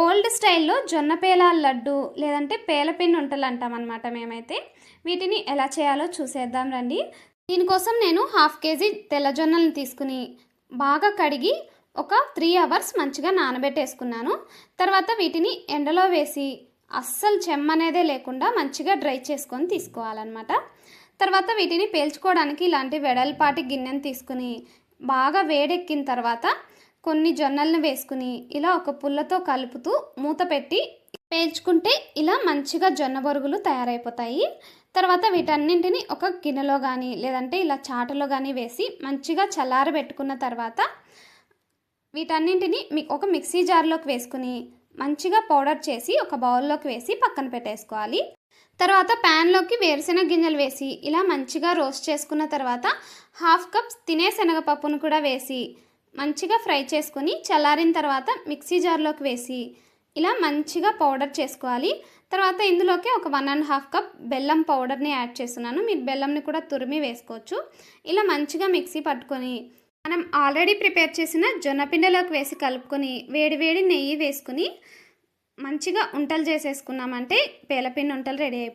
Old స్టైల్లో జొన్న పేలాల లడ్డు లేదంటే పేలపిన్ ఉంటలు అంటాం అనమాట మేమైతే. వీటిని ఎలా చేయాలో చూసేద్దాం రండి. దీనికోసం నేను హాఫ్ కేజీ తెల్లజొన్నలను తీసుకుని బాగా కడిగి ఒక త్రీ అవర్స్ మంచిగా నానబెట్టేసుకున్నాను. తర్వాత వీటిని ఎండలో వేసి అస్సలు చెమ్మనేదే లేకుండా మంచిగా డ్రై చేసుకొని తీసుకోవాలన్నమాట. తర్వాత వీటిని పేల్చుకోవడానికి ఇలాంటి వెడల్పాటి గిన్నెను తీసుకుని బాగా వేడెక్కిన తర్వాత కొన్ని జొన్నలను వేసుకుని ఇలా ఒక పుల్లతో కలుపుతూ మూత పెట్టి పేల్చుకుంటే ఇలా మంచిగా జొన్న బొరుగులు తయారైపోతాయి. తర్వాత వీటన్నింటిని ఒక గిన్నెలో కానీ లేదంటే ఇలా చాటలో కానీ వేసి మంచిగా చల్లారబెట్టుకున్న తర్వాత వీటన్నింటిని మీ ఒక మిక్సీ జార్లోకి వేసుకుని మంచిగా పౌడర్ చేసి ఒక బౌల్లోకి వేసి పక్కన పెట్టేసుకోవాలి. తర్వాత ప్యాన్లోకి వేరుశెనగ గింజలు వేసి ఇలా మంచిగా రోస్ట్ చేసుకున్న తర్వాత హాఫ్ కప్ తినే శనగపప్పును కూడా వేసి మంచిగా ఫ్రై చేసుకుని చల్లారిన తర్వాత మిక్సీ జార్లోకి వేసి ఇలా మంచిగా పౌడర్ చేసుకోవాలి. తర్వాత ఇందులోకి ఒక వన్ అండ్ హాఫ్ కప్ బెల్లం పౌడర్ని యాడ్ చేస్తున్నాను. మీరు బెల్లంని కూడా తురిమి వేసుకోవచ్చు. ఇలా మంచిగా మిక్సీ పట్టుకొని మనం ఆల్రెడీ ప్రిపేర్ చేసిన జొన్నపిండలోకి వేసి కలుపుకొని వేడి వేడి నెయ్యి వేసుకుని మంచిగా ఉంటలు చేసేసుకున్నామంటే పేలపిండి ఉంటలు రెడీ అయిపోయి